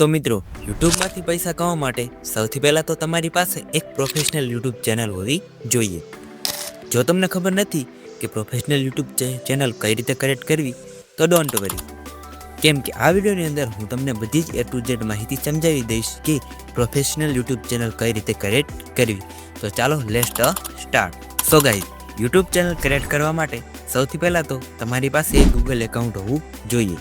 તો મિત્રો, યુટ્યુબમાંથી પૈસા કમાવા માટે સૌથી પહેલાં તો તમારી પાસે એક પ્રોફેશનલ યુટ્યુબ ચેનલ હોવી જોઈએ. જો તમને ખબર નથી કે પ્રોફેશનલ યુટ્યુબ ચેનલ કઈ રીતે ક્રિએટ કરવી, તો ડોન્ટ વરી કેમ કે આ વિડીયોની અંદર હું તમને બધી જ એ ટુ ઝેડ માહિતી સમજાવી દઈશ કે પ્રોફેશનલ યુટ્યુબ ચેનલ કઈ રીતે ક્રિએટ કરવી. તો ચાલો lest start so guys YouTube channel create કરવા માટે સૌથી પહેલાં તો તમારી પાસે ગૂગલ એકાઉન્ટ હોવું જોઈએ.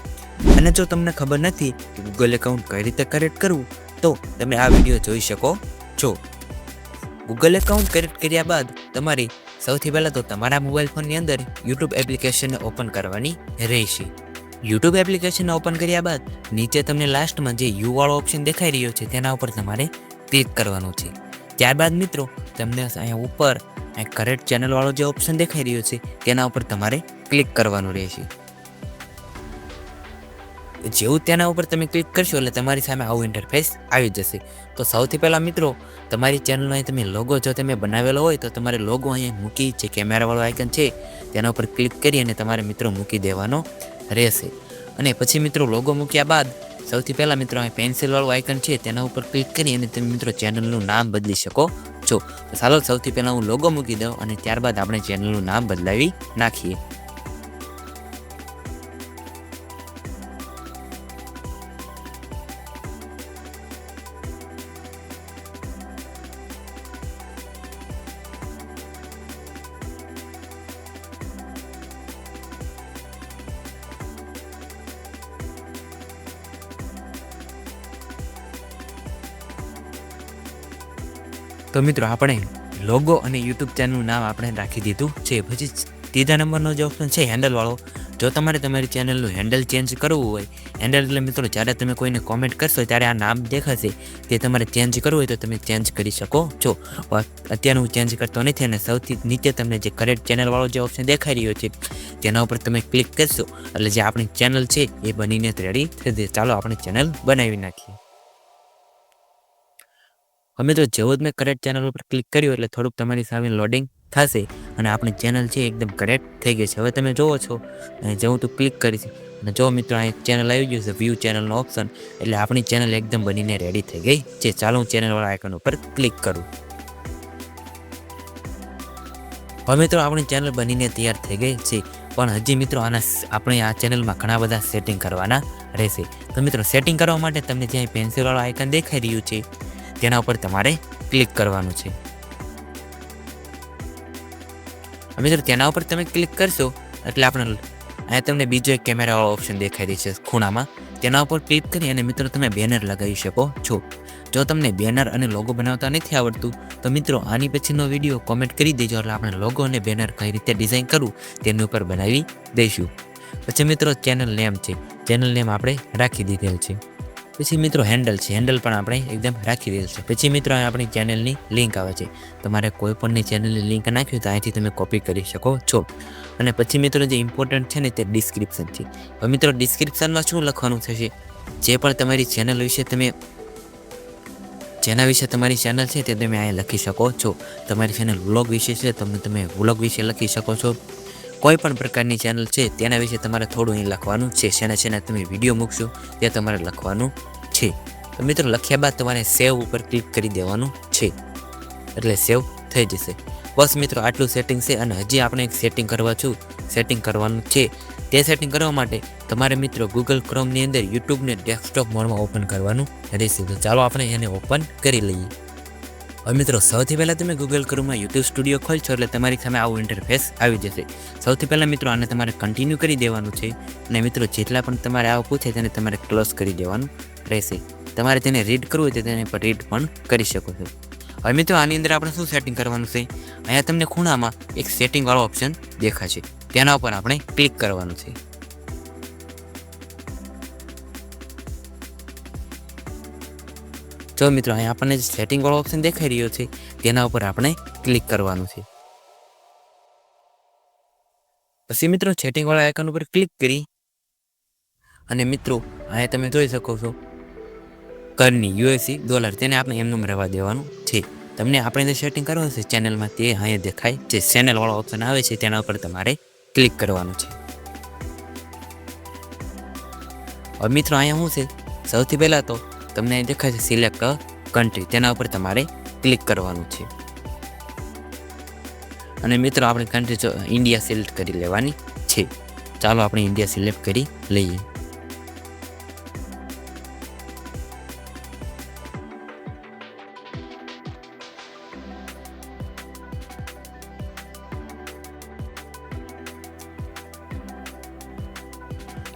અને જો તમને ખબર નથી કે ગૂગલ એકાઉન્ટ કઈ રીતે ક્રિએટ કરવું, તો તમે આ વીડિયો જોઈ શકો. છો ગૂગલ એકાઉન્ટ ક્રિએટ કર્યા બાદ તમારે સૌથી પહેલાં તો તમારા મોબાઈલ ફોનની અંદર યુટ્યુબ એપ્લિકેશનને ઓપન કરવાની રહેશે. યુટ્યુબ એપ્લિકેશન ઓપન કર્યા બાદ નીચે તમને લાસ્ટમાં જે યુ વાળો ઓપ્શન દેખાઈ રહ્યો છે, તેના ઉપર તમારે ક્લિક કરવાનું છે. ત્યારબાદ મિત્રો, તમને અહીંયા ઉપર કરેક્ટ ચેનલવાળો જે ઓપ્શન દેખાઈ રહ્યો છે, તેના ઉપર તમારે ક્લિક કરવાનું રહેશે. જેવું તેના ઉપર તમે ક્લિક કરશો એટલે તમારી સામે આવું ઇન્ટરફેસ આવી જશે. તો સૌથી પહેલાં મિત્રો, તમારી ચેનલનો અહીં તમે લોગો જો તમે બનાવેલો હોય તો તમારે લોગો અહીંયા મૂકી જે કેમેરાવાળો આઇકન છે, તેના ઉપર ક્લિક કરી અને તમારે મિત્રો મૂકી દેવાનો રહેશે. અને પછી મિત્રો લોગો મૂક્યા બાદ સૌથી પહેલાં મિત્રો અહીં પેન્સિલવાળું આઇકન છે તેના ઉપર ક્લિક કરી અને તમે મિત્રો ચેનલનું નામ બદલી શકો છો. તો ચાલો સૌથી પહેલાં હું લોગો મૂકી દઉં અને ત્યારબાદ આપણે ચેનલનું નામ બદલાવી નાખીએ. તો મિત્રો આપણે લોગો અને યુટ્યુબ ચેનલનું નામ આપણે રાખી દીધું. છે પછી ત્રીજા નંબરનો જે ઓપ્શન છે હેન્ડલવાળો જો તમારે તમારી ચેનલનું હેન્ડલ ચેન્જ કરવું હોય હેન્ડલ એટલે મિત્રો જ્યારે તમે કોઈને કોમેન્ટ કરશો ત્યારે આ નામ દેખાશે. તે તમારે ચેન્જ કરવું હોય તો તમે ચેન્જ કરી શકો. છો અત્યારે હું ચેન્જ કરતો નથી અને સૌથી નીચે તમને જે કરેક્ટ ચેનલવાળો જે ઓપ્શન દેખાઈ રહ્યો છે, તેના ઉપર તમે ક્લિક કરશો. એટલે જે આપણી ચેનલ છે એ બનીને રેડી થઈ ચાલો આપણે ચેનલ બનાવી નાખીએ. હવે તો જેવો જ મેં કરેક્ટ ચેનલ ઉપર ક્લિક કર્યું એટલે થોડુંક તમારી સામે લોડિંગ થશે અને આપણી ચેનલ છે એકદમ કરેક્ટ થઈ ગઈ છે. હવે તમે જોવો છો, અને જેવું તું ક્લિક કરીશ અને જો મિત્રો અહીં ચેનલ આવી ગયું છે વ્યૂ ચેનલનો ઓપ્શન એટલે આપણી ચેનલ એકદમ બનીને રેડી થઈ ગઈ છે. ચાલો હું ચેનલવાળા આઇકન ઉપર ક્લિક કરું. હવે મિત્રો આપણી ચેનલ બનીને તૈયાર થઈ ગઈ છે, પણ હજી મિત્રો આના આપણે આ ચેનલમાં ઘણા બધા સેટિંગ કરવાના રહેશે. તો મિત્રો સેટિંગ કરવા માટે તમને જ્યાં પેન્સિલવાળું આઇકન દેખાઈ રહ્યું છે તેના ઉપર તમારે ક્લિક કરવાનું છે. મિત્રો, તેના ઉપર તમે ક્લિક કરશો, એટલે આપણે અહીંયા તમને બીજો એક કેમેરાવાળો ઓપ્શન દેખાઈ છે ખૂણામાં. તેના ઉપર ક્લિક કરી અને મિત્રો, તમે બેનર લગાવી શકો છો. જો તમને બેનર અને લોગો બનાવતા નથી આવડતું, તો મિત્રો, આની પછીનો વીડિયો કોમેન્ટ કરી દેજો, એટલે આપણે લોગો અને બેનર કઈ રીતે ડિઝાઇન કરવું, તેની ઉપર બનાવી દઈશું. પછી મિત્રો ચેનલ નેમ છે. ચેનલ નેમ આપણે રાખી દીધેલ છે. પછી મિત્રો હેન્ડલ છે. હેન્ડલ પણ આપણે એકદમ રાખી દેલ છે. પછી મિત્રો આપણી ચેનલની લિંક આવે છે. તમારે કોઈ પણની ચેનલની લિંક નાખ્યું તો અહીંથી તમે કોપી કરી શકો છો. અને પછી મિત્રો જે ઇમ્પોર્ટન્ટ છે ને તે ડિસ્ક્રિપ્શન છે. હવે મિત્રો ડિસ્ક્રિપ્શનમાં શું લખવાનું થશે? જે પણ તમારી ચેનલ વિશે તમે જેના વિશે તમારી ચેનલ છે તે તમે અહીંયા લખી શકો છો. તમારી ચેનલ વ્લોગ વિશે છે તમે તમે વ્લોગ વિશે લખી શકો છો. કોઈ પણ પ્રકારની ચેનલ છે, તેના વિશે તમારે થોડું અહીં લખવાનું છે. શેના શેના તમે વીડિયો મૂકશો તે તમારે લખવાનું છે. તો મિત્રો, લખ્યા બાદ તમારે સેવ ઉપર ક્લિક કરી દેવાનું છે. એટલે સેવ થઈ જશે. બસ મિત્રો, આટલું સેટિંગ છે અને હજી આપણે એક સેટિંગ કરવા છું. સેટિંગ કરવાનું છે. તે સેટિંગ કરવા માટે તમારે મિત્રો ગૂગલ ક્રોમની અંદર યુટ્યુબને ડેસ્કટોપ મોડમાં ઓપન કરવાનું રહેશે. તો ચાલો આપણે એને ઓપન કરી લઈએ. હવે મિત્રો, સૌથી પહેલાં તમે ગૂગલ ક્રોમમાં યુટ્યુબ સ્ટુડિયો ખોલશો એટલે તમારી સામે આવું ઇન્ટરફેસ આવી જશે. સૌથી પહેલાં મિત્રો, આને તમારે કન્ટિન્યુ કરી દેવાનું છે અને મિત્રો, જેટલા પણ તમારે આવું પૂછે તેને તમારે ક્લોઝ કરી દેવાનું રહેશે. તમારે તેને રીડ કરવું હોય તો તેને પર રીડ પણ કરી શકો છો. હવે મિત્રો, આની અંદર આપણે શું સેટિંગ કરવાનું છે? અહીંયા તમને ખૂણામાં એક સેટિંગવાળો ઓપ્શન દેખાશે. તેના ઉપર આપણે ક્લિક કરવાનું છે. જો મિત્રો અહીંયા આપણને જે સેટિંગવાળો ઓપ્શન દેખાઈ રહ્યો છે, તેના ઉપર આપણે ક્લિક કરવાનું છે. પછી મિત્રો સેટિંગવાળા આઇકન ઉપર ક્લિક કરી અને મિત્રો, અહીંયા તમે જોઈ શકો છો કરની યુએસી ડોલર તેને આપણે એમનું રહેવા દેવાનું છે. તમને આપણે જે સેટિંગ કરવાનું છે ચેનલમાં તે અહીંયા દેખાય જે ચેનલવાળો ઓપ્શન આવે છે, તેના ઉપર તમારે ક્લિક કરવાનું છે. હવે મિત્રો, અહીંયા શું છે? સૌથી પહેલાં તો તમને દેખાય છે સિલેક્ટ કન્ટ્રી તેના ઉપર તમારે ક્લિક કરવાનું છે. અને મિત્રો, આપણે કન્ટ્રી ઇન્ડિયા સિલેક્ટ કરી લેવાની છે. ચાલો આપણે ઇન્ડિયા સિલેક્ટ કરી લઈએ.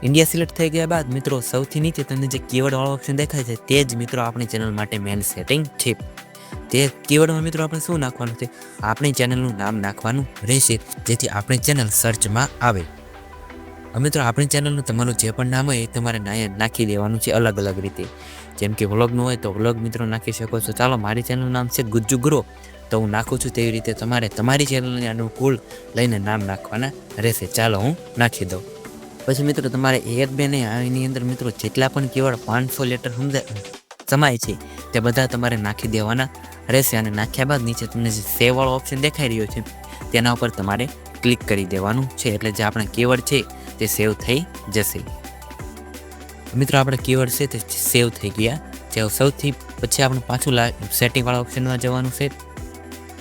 ઇન્ડિયા સિલેક્ટ થઈ ગયા બાદ મિત્રો સૌથી નીચે તમને જે કીવર્ડ વાળો ઓપ્શન દેખાય છે તે જ મિત્રો આપણી ચેનલ માટે મેન સેટિંગ છે. તે કીવર્ડમાં મિત્રો આપણે શું નાખવાનું છે? આપણી ચેનલનું નામ નાખવાનું રહેશે, જેથી આપણી ચેનલ સર્ચમાં આવે. મિત્રો આપણી ચેનલનું તમારું જે પણ નામ હોય એ તમારે નાખી દેવાનું છે અલગ અલગ રીતે. જેમ કે વ્લોગનું હોય તો વ્લોગ મિત્રો નાખી શકો છો. ચાલો મારી ચેનલનું નામ છે ગુજ્જુ ગ્રો. તો હું નાખું છું તેવી રીતે તમારે તમારી ચેનલને અનુકૂળ લઈને નામ નાખવાના રહેશે. ચાલો હું નાખી દઉં. પછી મિત્રો તમારે એક બે નહીં એની અંદર મિત્રો જેટલા પણ કીવર્ડ પાંચસો લેટર સમજાય સમાય છે, તે બધા તમારે નાખી દેવાના રહેશે અને નાખ્યા બાદ નીચે તમને જે સેવ વાળો ઓપ્શન દેખાઈ રહ્યો છે, તેના ઉપર તમારે ક્લિક કરી દેવાનું છે, એટલે જે આપણા કીવર્ડ છે, તે સેવ થઈ જશે. મિત્રો આપણે કીવર્ડ છે, તે સેવ થઈ ગયા. જે સૌથી પછી આપણે પાછું સેટિંગવાળા ઓપ્શનમાં જવાનું છે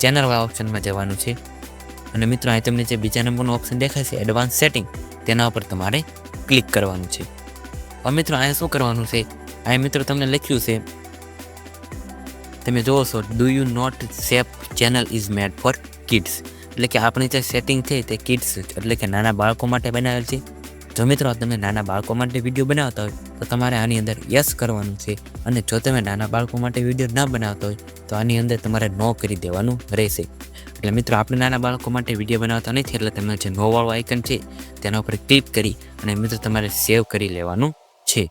ચેનલવાળા ઓપ્શનમાં જવાનું છે. અને મિત્રો અહીં તમને જે બીજા નંબરનું ઓપ્શન દેખાય છે એડવાન્સ સેટિંગ તેના ઉપર તમારે ક્લિક કરવાનું છે. હવે મિત્રો, અહીંયા શું કરવાનું છે? અહીંયા મિત્રો તમને લખ્યું છે, તમે જોવો છો do you not safe channel is made for kids એટલે કે આપણી જે સેટિંગ છે તે કિડ્સ એટલે કે નાના બાળકો માટે બનાવેલ છે. જો મિત્રો, તમે નાના બાળકો માટે વીડિયો બનાવતા હોય, તો તમારે આની અંદર યસ કરવાનું છે. અને જો તમે નાના બાળકો માટે વીડિયો ના બનાવતા હોય, તો આની અંદર તમારે નો કરી દેવાનું રહેશે. એટલે મિત્રો, આપણે નાના બાળકો માટે વીડિયો બનાવતા નથી, એટલે તમે જે નોવાળું વાળો આઇકન છે, તેના ઉપર ક્લિક કરી અને મિત્રો, તમારે સેવ કરી લેવાનું છે.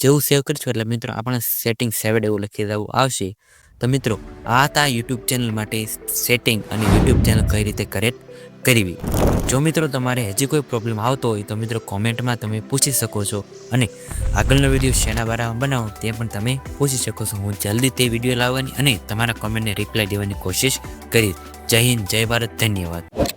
જેવું સેવ કરશો એટલે મિત્રો, આપણે સેટિંગ સેવડ એવું લખી દેવું આવશે. તો મિત્રો, આ હતા યુટ્યુબ ચેનલ માટે સેટિંગ અને યુટ્યુબ ચેનલ કઈ રીતે કરેક્ટ કરવી? જો મિત્રો તમારે હજી કોઈ પ્રોબ્લેમ આવતો હોય તો મિત્રો કોમેન્ટમાં તમે પૂછી શકો છો અને આગળનો વીડિયો શેના બારામાં બનાવો તે પણ તમે પૂછી શકો છો. હું જલ્દી તે વીડિયો લાવવાની અને તમારા કોમેન્ટને રિપ્લાય દેવાની કોશિશ કરીશ. જય હિન્દ, જય ભારત, ધન્યવાદ.